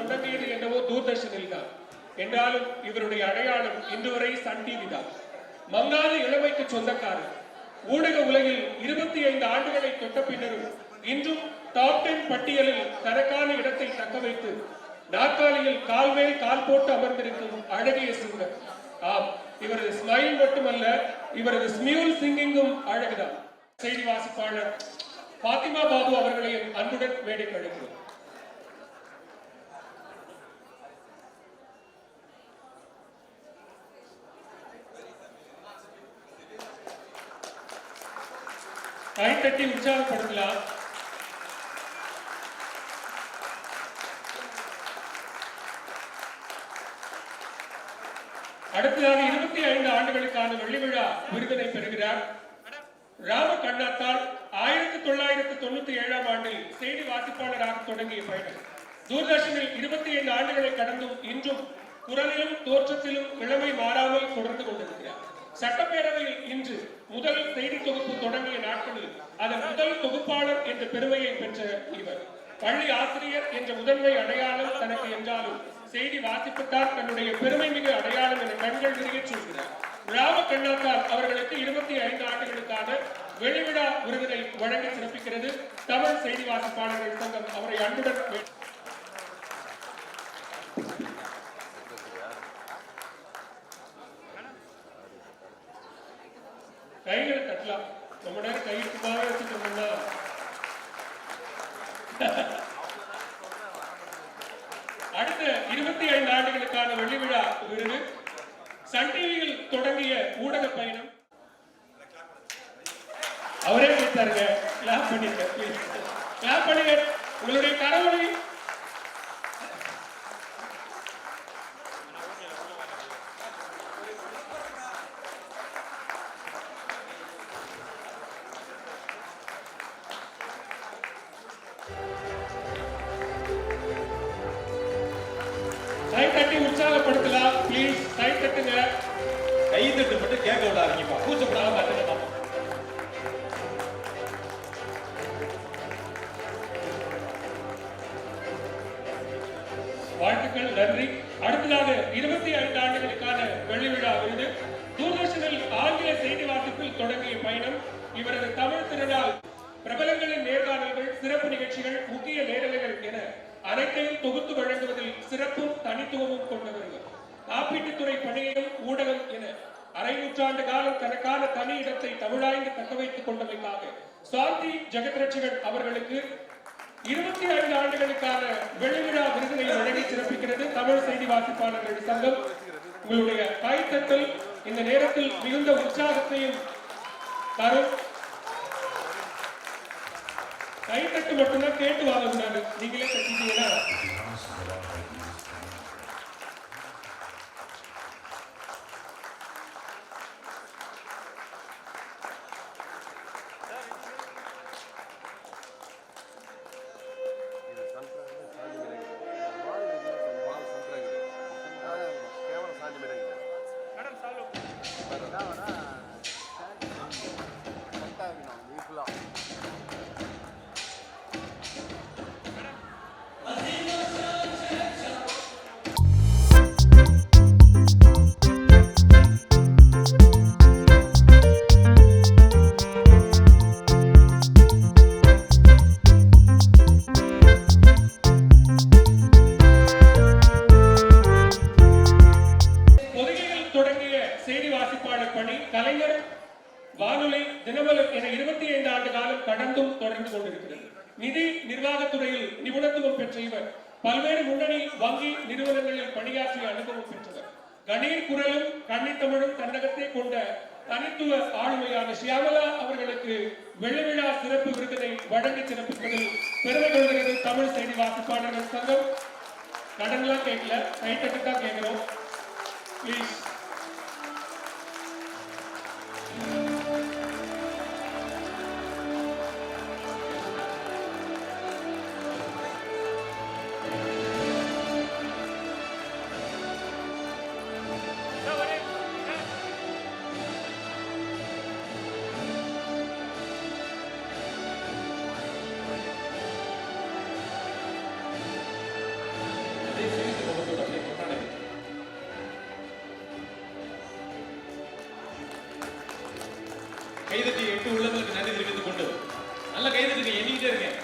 தொடங்கியது என்னவோ தூர்தர்ஷனில் தான் என்றாலும் இவருடைய அடையாளம் இன்று வரை சன் டிவி தான். மங்காத இளமைக்கு சொந்தக்காரர். ஊடக உலகில் இருபத்தி ஐந்து ஆண்டுகளை தொட்ட பின்னரும் இன்றும் டாப் டென் பட்டியலில் தனக்கான இடத்தை தக்க வைத்து நாற்காலியில் கால் மேல் கால் போட்டு அமர்ந்திருக்கும் அழகிய சிங்கர் ஆம் இவரது ஸ்மைல் மட்டுமல்ல இவரது ஸ்மியூல் சிங்கிங்கும் அழகுதான். செய்தி வாசிப்பாளர் பாத்திமா பாபு அவர்களையும் அன்புடன் மேடைக்கு அழைக்கிறோம் கை தட்டி உற்சாகப்படுத்தலாம் அடுத்ததாக இருபத்தி ஐந்து ஆண்டுகளுக்கான வெள்ளி விழா விருதினை பெறுகிறார் ராம கண்ணாத்தால் ஆயிரத்தி தொள்ளாயிரத்தி தொண்ணூத்தி ஏழாம் ஆண்டில் செய்தி வாசிப்பாளராக தொடங்கிய பயணம். தூர்தர்ஷனில் இருபத்தி ஐந்து ஆண்டுகளை கடந்தும் இன்றும் குரலிலும் தோற்றத்திலும் இளமை மாறாமல் தொடர்ந்து கொண்டிருக்கிறார். சட்டப்பேரவையில் இன்று முதல் செய்தி தொகுப்பு தொடங்க அதன் முதல் தொகுப்பாளர் என்ற பெருமையை பெற்ற இவர். பள்ளி ஆசிரியர் என்ற முதன்மை அடையாளம் தனக்கு என்றாலும் செய்தி வாசிப்பிட்டார் தன்னுடைய பெருமை மிகு அடையாளம் என கண்கள் நிறைய சொல்கிறார் ராம கண்ணாத்தார் அவர்களுக்கு இருபத்தி ஐந்து ஆண்டுகளுக்கான வெளிவிழா விருதினை வழங்கி சிறப்பிக்கிறது. தமிழ் செய்தி வாசிப்பாளர்கள் சங்கம் அவரை அன்புடன் கைகளை தட்டலாம். ரொம்ப நேரம் கை அடுத்த இருபத்தி ஐந்து ஆண்டுகளுக்கான வெள்ளி விழா விருது. சன் டிவியில் தொடங்கிய ஊடக பயணம். அவரே கொடுத்தாருங்க. கிளாப் பண்ணிருக்க கிளாப் பண்ணுங்க. உங்களுடைய கரவொலி தட்டி உற்சாகப்படுத்தலாம். ப்ளீஸ் கை தட்டுங்க. கை தட்டு மட்டும் கேட்க விடாதீங்கப்பா கூச்சப்படாம பார்த்துட்டு பாப்போம். வாழ்த்துக்கள் நன்றி. அடுத்ததாக இருபத்தி ஐந்து ஆண்டுகளுக்கான வெள்ளி விழா விருது. தூர்தர்ஷனில் ஆங்கில செய்தி வாசிப்பில் தொடங்கிய பயணம். இவரது தமிழ் திருநாள். பிரபலங்களின் நேர்காணல்கள் சிறப்பு நிகழ்ச்சிகள் முக்கிய நேரலைகள் என அனைத்தையும் தொகுத்து வழங்குவதில் சிறப்பும் தனித்துவமும் கொண்டவர்கள். காப்பீட்டுத்துறை பணியையும் ஊடகம் என அரை நூற்றாண்டு காலம் தனக்கான தனி இடத்தை தமிழாய்ந்து தக்க வைத்துக் கொண்டமைக்காக சாந்தி ஜெகத்ரட்சகன் அவர்களுக்கு இருபத்தி ஐந்து ஆண்டுகளுக்கான வெளிவிழா விருதினை வழங்கி சிறப்பிக்கிறது தமிழ் செய்தி வாசிப்பாளர்கள் சங்கம். உங்களுடைய கைத்தட்டல் இந்த நேரத்தில் மிகுந்த உற்சாகத்தையும் தரும். கைத்தட்டு மட்டும்தான் கேட்டு வாங்கக்கூடாது நீங்களே கட்டிட்டீங்கன்னா. வானொலி தினமலர் என இருபத்தி ஐந்து ஆண்டு காலம் கடந்தும் தொடர்ந்து கொண்டிருக்கிறது. நிதி நிர்வாகத்துறையில் நிபுணத்துவம் பெற்ற இவர் பல்வேறு முன்னணி வங்கி நிறுவனங்களில் பணியாற்றிய அனுபவம் பெற்றவர். கணீர் குரலும் கன்னித்தமிழும் தன்னகத்தை கொண்ட தனித்துவ ஆளுமையான ஷியாமலா அவர்களுக்கு வெள்ளவிழா சிறப்பு விருதினை வழங்கி சிறப்பிப்பதில் பெருமை கொள்கிறது தமிழ் செய்தி வாசிப்பாளர்கள் சங்கம். கடன்லாம் கேட்கல கைத்தட்டு தான் கேட்கிறோம். ப்ளீஸ் கைதட்டி எட்டு உள்ளங்களுக்கு நன்றி தெரிவித்துக் கொண்டு நல்ல கைதட்டுங்க எண்ணிக்கிட்டே இருக்கேன்